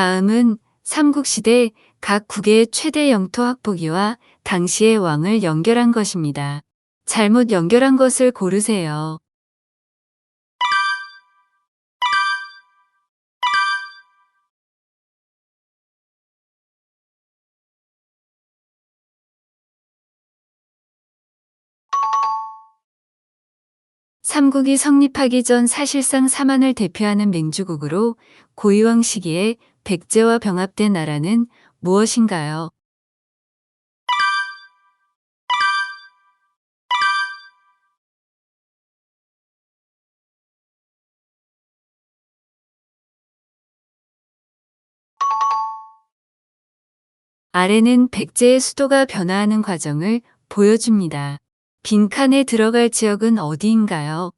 다음은 삼국시대 각 국의 최대 영토 확보기와 당시의 왕을 연결한 것입니다. 잘못 연결한 것을 고르세요. 삼국이 성립하기 전 사실상 사만을 대표하는 맹주국으로 고유왕 시기에 백제와 병합된 나라는 무엇인가요? 아래는 백제의 수도가 변화하는 과정을 보여줍니다. 빈칸에 들어갈 지역은 어디인가요?